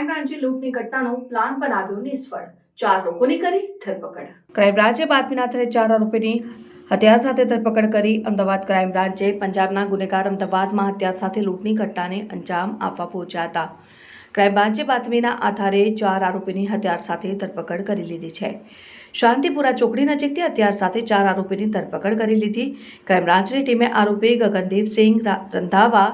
Crime બ્રાન્ચે લૂંટની ઘટનાનો plan બનાવ્યો નિષ્ફળ. ચાર લોકોની કરી ધરપકડ. ક્રાઇમ બ્રાન્ચે બાતમીના આધારે ચાર આરોપીની હથિયાર સાથે ધરપકડ કરી અમદાવાદ ક્રાઇમ બ્રાન્ચે પંજાબના ગુનેગાર અમદાવાદમાં હથિયાર સાથે લૂંટની ઘટનાને અંજામ આપવા પહોંચ્યા હતા. ક્રાઇમ બ્રાન્ચે બાતમીના આધારે ચાર આરોપીની હથિયાર સાથે ધરપકડ કરી લીધી છે. શાંતિપુરા ચોકડી નજીકથી હથિયાર સાથે ચાર આરોપીની ધરપકડ કરી લીધી. ક્રાઇમ બ્રાન્ચની ટીમે આરોપી ગગનદીપસિંહ રંધાવા,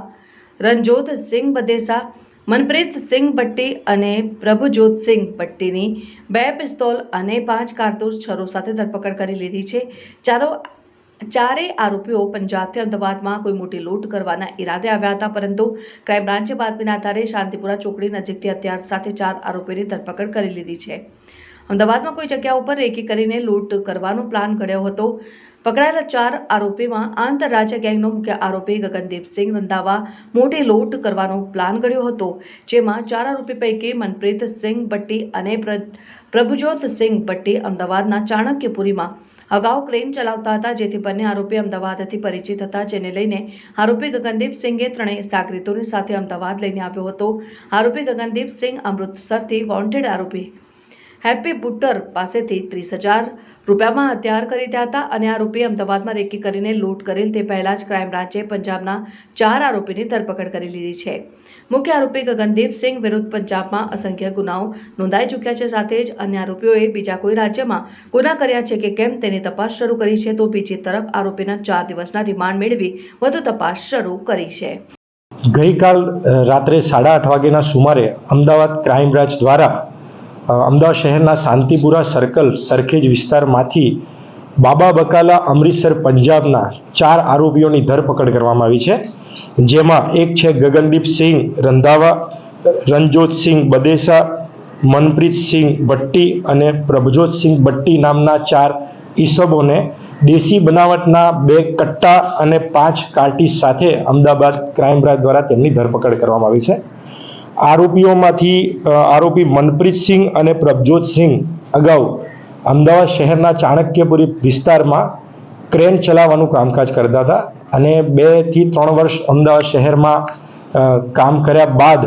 રણજોત સિંહ બદેસા મનપ્રીત સિંહ ભટ્ટી અને પ્રભુજોતસિંહ ભટ્ટીની બે પિસ્તોલ અને પાંચ કારતૂસ છરો સાથે ધરપકડ કરી લીધી છે. ચારો, ચારેય આરોપીઓ પંજાબથી અમદાવાદમાં કોઈ મોટી લૂંટ કરવાના ઈરાદે આવ્યા હતા, પરંતુ ક્રાઇમ બ્રાન્ચે બાતમીના આધારે શાંતિપુરા ચોકડી નજીકથી હથિયાર સાથે ચાર આરોપીની ધરપકડ કરી લીધી છે. અમદાવાદમાં કોઈ જગ્યા ઉપર રેકી કરીને લૂંટ કરવાનો પ્લાન ઘડ્યો હતો. પકડાયેલા ચાર આરોપીમાં આંતરરાજ્ય ગેંગનો મુખ્ય આરોપી ગગનદીપસિંહ રંધાવા મોટી લૂંટ કરવાનો પ્લાન ઘડ્યો હતો, જેમાં ચાર આરોપી પૈકી મનપ્રીત સિંઘ ભટ્ટી અને પ્ર- પ્રભુજોત સિંહ ભટ્ટી અમદાવાદના ચાણક્યપુરીમાં અગાઉ ક્રેન ચલાવતા હતા, જેથી બંને આરોપી અમદાવાદથી પરિચિત હતા, જેને લઈને આરોપી ગગનદીપ સિંઘે ત્રણેય સાગરીતોની સાથે અમદાવાદ લઈને આવ્યો હતો. આરોપી ગગનદીપ સિંહ અમૃતસરથી વોન્ટેડ આરોપી હેપી બુટર પાસેથી ત્રીસ હજાર રૂપિયામાં હથિયાર ખરીદ્યા હતા અને આરોપી અમદાવાદમાં રેકી કરીને લૂંટ કરેલ તે પહેલાં જ ક્રાઇમ પંજાબના ચાર આરોપીની ધરપકડ કરી લીધી છે. મુખ્ય આરોપી ગગનદીપ સિંહ વિરુદ્ધ પંજાબમાં અસંખ્ય ગુનાઓ નોંધાઈ ચૂક્યા છે સાથે જ અન્ય આરોપીઓએ બીજા કોઈ રાજ્યમાં ગુના કર્યા છે કે કેમ તેની તપાસ શરૂ કરી છે તો બીજી તરફ આરોપીના ચાર દિવસના રિમાન્ડ મેળવી વધુ તપાસ શરૂ કરી છે. ગઈકાલ રાત્રે સાડા આઠ વાગ્યાના સુમારે અમદાવાદ ક્રાઇમ બ્રાન્ચ દ્વારા અમદાવાદ શહેરના શાંતિપુરા સર્કલ સરખેજ વિસ્તારમાંથી બાબા બકાલા અમૃતસર પંજાબના ચાર આરોપીઓની ધરપકડ કરવામાં આવી છે. જેમાં એક છે ગગનદીપ સિંહ રંધાવા, રણજોત સિંહ બદેસા, મનપ્રીત સિંહ ભટ્ટી અને પ્રભજોત સિંહ ભટ્ટી નામના ચાર ઈસબોને દેશી બનાવટના બે કટ્ટા અને પાંચ કાર્ટીસ સાથે અમદાવાદ ક્રાઇમ બ્રાન્ચ દ્વારા તેમની ધરપકડ કરવામાં આવી છે. આરોપીઓમાંથી આરોપી મનપ્રીત સિંહ અને પ્રભજોત સિંહ અગાઉ અમદાવાદ શહેરના ચાણક્યપુરી વિસ્તારમાં ક્રેન ચલાવવાનું કામકાજ કરતા હતા અને બેથી ત્રણ વર્ષ અમદાવાદ શહેરમાં કામ કર્યા બાદ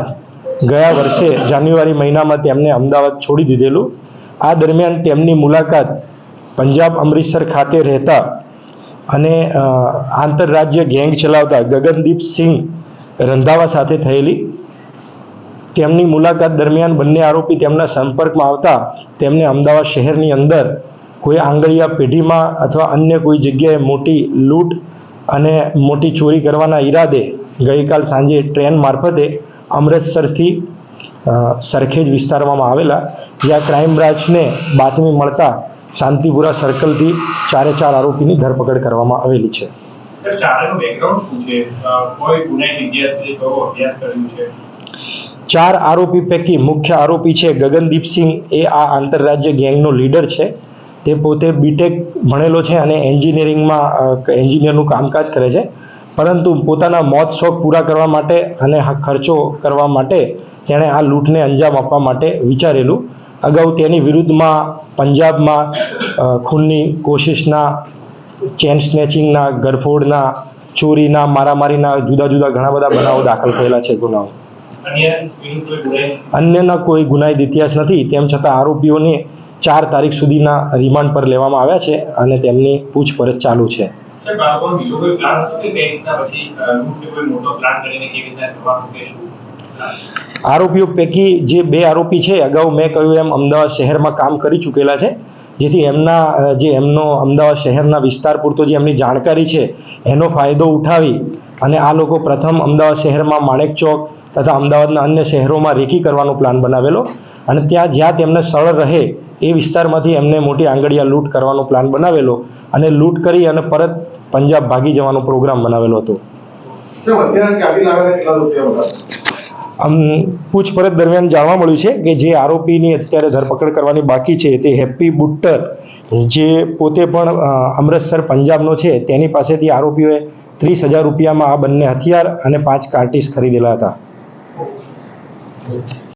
ગયા વર્ષે જાન્યુઆરી મહિનામાં તેમને અમદાવાદ છોડી દીધેલું. આ દરમિયાન તેમની મુલાકાત પંજાબ અમૃતસર ખાતે રહેતા અને આંતરરાજ્ય ગેંગ ચલાવતા ગગનદીપ સિંહ રંધાવા સાથે થયેલી. તેમની મુલાકાત દરમિયાન બંને આરોપી તેમના સંપર્કમાં આવતા તેમને અમદાવાદ શહેરની અંદર કોઈ આંગળીયા પેઢીમાં અથવા અન્ય કોઈ જગ્યાએ મોટી લૂંટ અને મોટી ચોરી કરવાના ઈરાદે ગઈકાલ સાંજે ટ્રેન મારફતે અમૃતસરથી સરખેજ વિસ્તારમાં આવેલા જ્યાં ક્રાઇમ બ્રાન્ચને બાતમી મળતા શાંતિપુરા સર્કલથી ચારે ચાર આરોપીની ધરપકડ કરવામાં આવેલી છે. છે? ચાર આરોપી પૈકી મુખ્ય આરોપી છે ગગનદીપસિંહ એ આ આંતરરાજ્ય ગેંગનો લીડર છે. તે પોતે બીટેક ભણેલો છે અને એન્જિનિયરિંગમાં એન્જિનિયરનું કામકાજ કરે છે. પરંતુ પોતાના મોત શોખ પૂરા કરવા માટે અને ખર્ચો કરવા માટે તેણે આ લૂંટને અંજામ આપવા માટે વિચારેલું. અગાઉ તેની વિરુદ્ધમાં પંજાબમાં ખૂનની કોશિશના, ચેન સ્નેચિંગના, ગરફોડના, ચોરીના, મારામારીના, જુદા જુદા ઘણા બધા બનાવો દાખલ થયેલા છે ગુનાઓ. અન્યના કોઈ ગુનાહિત ઇતિહાસ નથી. તેમ છતાં આરોપીઓને ચાર તારીખ સુધીના રિમાન્ડ પર લેવામાં આવ્યા છે અને તેમની પૂછપરછ ચાલુ છે. આરોપીઓ પૈકી જે બે આરોપી છે અગાઉ મેં કહ્યું એમ અમદાવાદ શહેરમાં કામ કરી ચૂકેલા છે. જેથી એમના જે એમનો અમદાવાદ શહેરના વિસ્તાર પૂરતો જે એમની જાણકારી છે એનો ફાયદો ઉઠાવી અને આ લોકો પ્રથમ અમદાવાદ શહેરમાં માણેક ચોક તથા અમદાવાદના અન્ય શહેરોમાં રેકી કરવાનો પ્લાન બનાવેલો અને ત્યાં જ્યાં તેમને સરળ રહે એ વિસ્તારમાંથી એમને મોટી આંગળીયા લૂંટ કરવાનો પ્લાન બનાવેલો અને લૂંટ કરી અને પરત પંજાબ ભાગી જવાનો પ્રોગ્રામ બનાવેલો હતો. આમ પૂછપરછ દરમિયાન જાણવા મળ્યું છે કે જે આરોપીની અત્યારે ધરપકડ કરવાની બાકી છે તે હેપ્પી બુટ્ટર જે પોતે પણ અમૃતસર પંજાબનો છે તેની પાસેથી આરોપીઓએ ત્રીસ હજાર રૂપિયામાં આ બંને હથિયાર અને પાંચ કાર્ટીસ ખરીદેલા હતા. Thank you.